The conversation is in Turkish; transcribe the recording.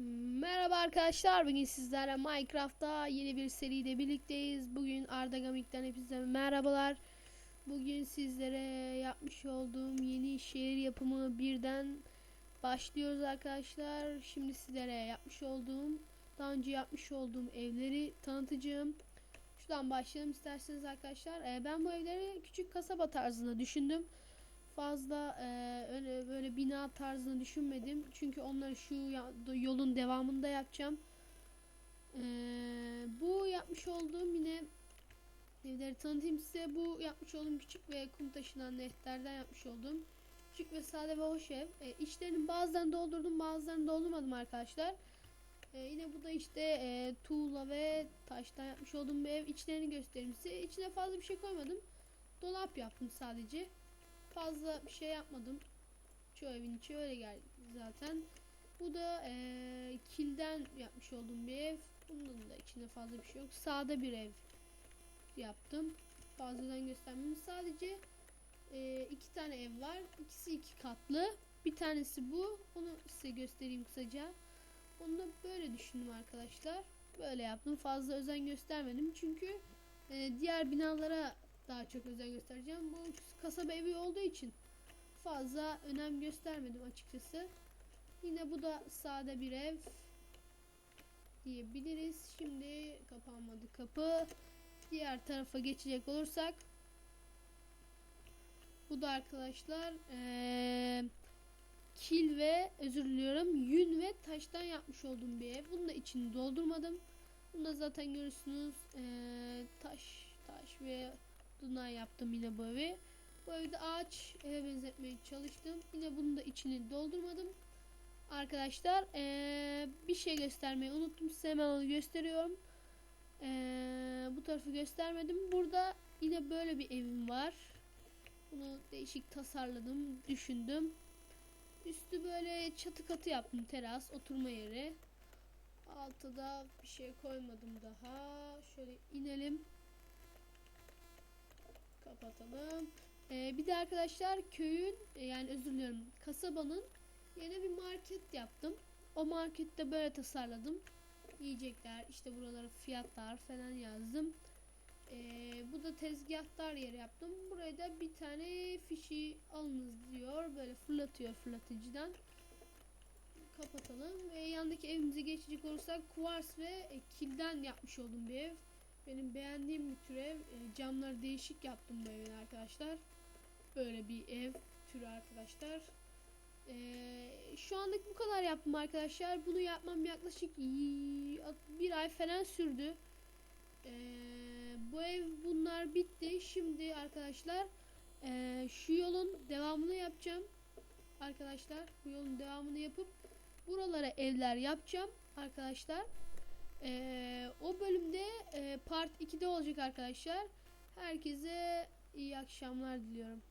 Merhaba arkadaşlar. Bugün sizlerle Minecraft'ta yeni bir seride birlikteyiz. Bugün Arda Gamik'ten hepinize merhabalar. Bugün sizlere yapmış olduğum yeni şehir yapımı birden başlıyoruz arkadaşlar. Şimdi sizlere yapmış olduğum, daha önce yapmış olduğum evleri tanıtacağım. Şuradan başlayalım isterseniz arkadaşlar. Ee, ben bu evleri küçük kasaba tarzında düşündüm fazla e, öyle böyle bina tarzını düşünmedim. Çünkü onları şu yolun devamında yapacağım. E, bu yapmış olduğum yine evleri tanıtayım size. Bu yapmış olduğum küçük ve kum taşınan nehterden yapmış olduğum küçük ve sade ve hoş ev. E, içlerinin bazılarını doldurdum bazılarını doldurmadım arkadaşlar. E, yine bu da işte e, tuğla ve taştan yapmış olduğum bir ev. İçlerini göstereyim size. İçine fazla bir şey koymadım. Dolap yaptım sadece fazla bir şey yapmadım. Çoğu evin içi öyle geldi zaten. Bu da eee, kilden yapmış olduğum bir ev. Bunun da içinde fazla bir şey yok. Sağda bir ev yaptım. Fazladan göstermem. Sadece eee, iki tane ev var. İkisi iki katlı. Bir tanesi bu. Onu size göstereyim kısaca. Onu da böyle düşündüm arkadaşlar. Böyle yaptım. Fazla özen göstermedim. Çünkü eee, diğer binalara daha çok özen göstereceğim. Bu kasaba evi olduğu için fazla önem göstermedim açıkçası. Yine bu da sade bir ev diyebiliriz. Şimdi kapanmadı kapı. Diğer tarafa geçecek olursak bu da arkadaşlar eee, kil ve özür diliyorum yün ve taştan yapmış olduğum bir ev. Bunu da içini doldurmadım. Bunu da zaten görürsünüz. Eee, taş taş ve Duna yaptım yine bu evi. Bu evde ağaç eve benzetmeye çalıştım. Yine bunun da içini doldurmadım. Arkadaşlar eee, bir şey göstermeyi unuttum. Size hemen onu gösteriyorum. Eee, bu tarafı göstermedim. Burada yine böyle bir evim var. Bunu değişik tasarladım, düşündüm. Üstü böyle çatı katı yaptım. Teras, oturma yeri. Altta da bir şey koymadım daha. Şöyle inelim kapatalım. Ee, bir de arkadaşlar köyün e, yani özür diliyorum kasabanın yeni bir market yaptım. O markette böyle tasarladım. Yiyecekler işte buralara fiyatlar falan yazdım. Ee, bu da tezgahtar yeri yaptım. Buraya da bir tane fişi alınız diyor. Böyle fırlatıyor fırlatıcıdan. Kapatalım ve yandaki evimize geçecek olursak kuvars ve kilden yapmış olduğum bir ev. Benim beğendiğim bir tür ev. E, camları değişik yaptım bu evin arkadaşlar. Böyle bir ev türü arkadaşlar. E, şu anlık bu kadar yaptım arkadaşlar. Bunu yapmam yaklaşık bir ay falan sürdü. E, bu ev bunlar bitti. Şimdi arkadaşlar e, şu yolun devamını yapacağım. Arkadaşlar bu yolun devamını yapıp buralara evler yapacağım arkadaşlar. Ee, o bölümde e, part 2'de olacak arkadaşlar. Herkese iyi akşamlar diliyorum.